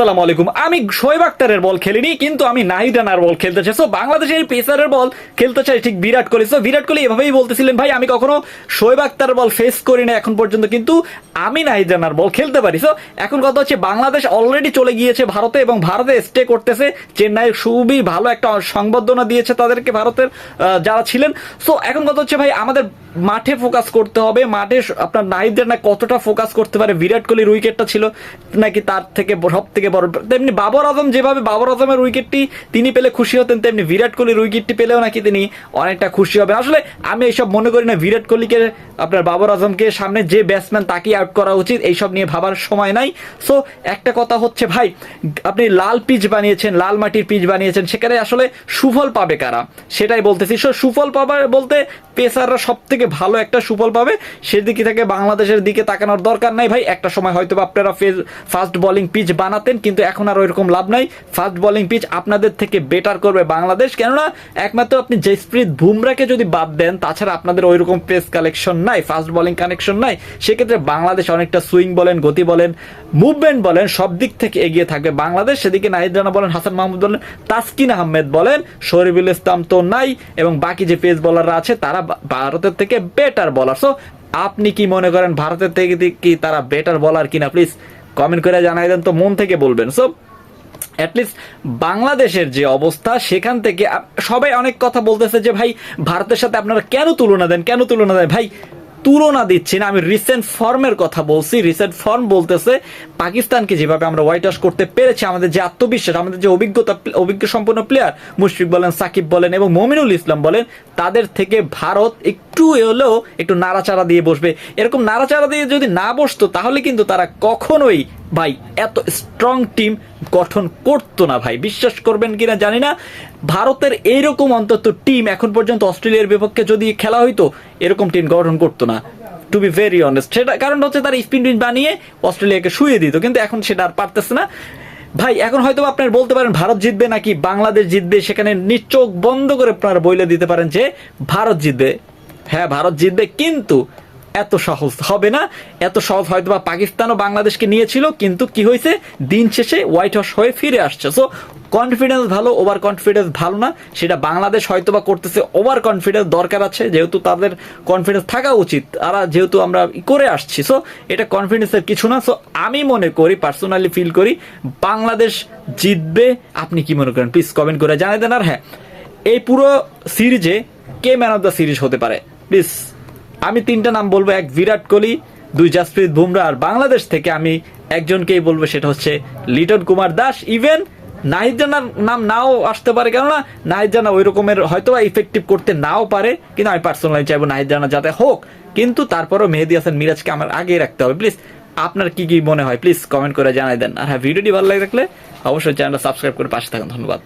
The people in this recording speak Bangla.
আসসালামু আলাইকুম। আমি শোয়েব আক্তারের বল খেলিনি, কিন্তু আমি নাহিদ রানার বল খেলতে চাই। সো বাংলাদেশের পেসারের বল খেলতে চাই ঠিক বিরাট কোহলি। সো বিরাট কোহলি এভাবেই বলতেছিলেন, ভাই, আমি কখনো শোয়েব আক্তারের বল ফেস করি না এখন পর্যন্ত, কিন্তু আমি নাহিদ রানার বল খেলতে পারি। সো এখন কথা হচ্ছে বাংলাদেশ অলরেডি চলে গিয়েছে ভারতে এবং ভারতে স্টে করতেছে। চেন্নাইয়ের খুবই ভালো একটা সংবর্ধনা দিয়েছে তাদেরকে ভারতের যারা ছিলেন। সো এখন কথা হচ্ছে, ভাই, আমাদের মাঠে ফোকাস করতে হবে। মাঠে আপনার নাহিদ রানা কতটা ফোকাস করতে পারে? বিরাট কোহলির উইকেটটা ছিল নাকি তার থেকে সব থেকে বড় তেমনি বাবর আজম যেভাবে বাবর আজমের উইকেটটি তিনি পেলে খুশি হতেন, তেমনি বিরাট কোহলির উইকেটটি পেলেও নাকি তিনি অনেকটা খুশি হবেন আসলে আমি এইসব মনে করি না, বিরাট কোহলিকে, আপনার বাবর আজমকে সামনে যে ব্যাটসম্যান তাকেই আউট করা উচিত, এইসব নিয়ে ভাবার সময় নাই। সো একটা কথা হচ্ছে ভাই, আপনি লাল পিচ বানিয়েছেন, লাল মাটির পিচ বানিয়েছেন, সেখানে আসলে সুফল পাবে কারা? সেটাই বলতেছি। সো সুফল পাবে বলতে পেসাররা সব থেকে ভালো একটা সুফল পাবে। সেদিকে থেকে বাংলাদেশের দিকে তাকানোর দরকার নাই ভাই। একটা সময় হয়তো আপনারা ফাস্ট বোলিং পিচ বানাতেন কিন্তু এখন আর ওইরকম লাভ নাই। ফাস্ট বোলিং পিচ আপনাদের থেকে বেটার করবে বাংলাদেশ। কেননা, একমাত্র আপনি জয়স্প্রীত বুমরাকে যদি বাদ দেন, তাছাড়া আপনাদের ওইরকম পেস কালেকশন নাই ফাস্ট বোলিং কানেকশন নাই, সেক্ষেত্রে বাংলাদেশ অনেকটা সুইং বলেন, গতি বলেন মুভমেন্ট বলেন, সব দিক থেকে এগিয়ে থাকবে বাংলাদেশ। সেদিকে নাহিদ রানা বলেন, হাসান মাহমুদ বলেন, তাসকিন আহমেদ বলেন, শরীফুল ইসলাম তো নাই এবং বাকি যে পেস বলাররা আছে, তারা ভারতের থেকে বেটার বলার সো আপনি কি মনে করেন, ভারতের থেকে কি তারা বেটার বলার কিনা? প্লিজ কমেন্ট করে জানাই দেন তো মন থেকে বলবেন। সো অ্যাটলিস্ট বাংলাদেশের যে অবস্থা, সেখান থেকে সবাই অনেক কথা বলতেছে যে, ভাই, ভারতের সাথে আপনারা কেন তুলনা দেন? কেন তুলনা দেন? ভাই তুলনা দিচ্ছি না। আমি রিসেন্ট ফর্মের কথা বলছি। রিসেন্ট ফর্ম বলতেছে, পাকিস্তানকে যেভাবে আমরা হোয়াইট ওয়াশ করতে পেরেছি, আমাদের যে আত্মবিশ্বাস, আমাদের যে অভিজ্ঞতা, অভিজ্ঞ সম্পন্ন প্লেয়ার মুশফিক বলেন, সাকিব বলেন এবং মমিনুল ইসলাম বলেন, তাদের থেকে ভারত একটু হলেও একটু নাড়াচাড়া দিয়ে বসবে। এরকম নাড়াচাড়া দিয়ে যদি না বসতো, তাহলে কিন্তু তারা কখনোই ভাই, এত স্ট্রং টিম গঠন করতো না ভাই। বিশ্বাস করবেন কিনা জানি না। ভারতের এইরকম অন্তত টিম এখন পর্যন্ত অস্ট্রেলিয়ার বিপক্ষে যদি খেলা হইতো, এরকম টিম গঠন করতো না। টু বি ভেরি অনেস্ট সেটা কারণ হচ্ছে তারা স্পিন বানিয়ে অস্ট্রেলিয়াকে শুয়ে দিত, কিন্তু এখন সেটা আর পারতেছে না। ভাই, এখন হয়তো আপনার বলতে পারেন ভারত জিতবে নাকি বাংলাদেশ জিতবে, সেখানে নিচোখ বন্ধ করে আপনারা বইলে দিতে পারেন যে ভারত জিতবে। হ্যাঁ ভারত জিতবে, কিন্তু এত সহজ হবে না। এত সহজ হয়তো বা পাকিস্তানও বাংলাদেশকে নিয়েছিল, কিন্তু কি হয়েছে? দিন শেষে হোয়াইট হাউস হয়ে ফিরে আসছে। সো কনফিডেন্স ভালো ওভার কনফিডেন্স ভালো না। সেটা বাংলাদেশ হয়তো বা করতেছে ওভার কনফিডেন্স দরকার আছে, যেহেতু তাদের কনফিডেন্স থাকা উচিত। তারা যেহেতু আমরা করে আসছি সো এটা কনফিডেন্সের কিছু না। সো আমি মনে করি পার্সোনালি ফিল করি, বাংলাদেশ জিতবে। আপনি কি মনে করেন? প্লিজ কমেন্ট করে জানাই দেন। আর হ্যাঁ এই পুরো সিরিজে কে ম্যান অফ দ্য সিরিজ হতে পারে? প্লিজ আমি তিনটা নাম বলব, এক বিরাট কোহলি, দুই জাসপ্রীত বুমরা, আর বাংলাদেশ থেকে আমি একজনকেই বলব, সেটা হচ্ছে লিটন কুমার দাস। ইভেন নাহিদ জানার নাম নাও আসতে পারে, কেননা নাহিদ জানা ওই রকমের হয়তো ইফেক্টিভ করতে নাও পারে, কিন্তু আমি পার্সোনালি চাইব নাহিদ জানা যাতে হোক। কিন্তু তারপরও মেহেদি হাসান মিরাজকে আমার আগে রাখতে হবে। প্লিজ আপনার কি কি মনে হয়? প্লিজ কমেন্ট করে জানাই দেন। আর হ্যাঁ ভিডিওটি ভালো লাগে থাকলে অবশ্যই চ্যানেলটা সাবস্ক্রাইব করে পাশে থাকুন। ধন্যবাদ।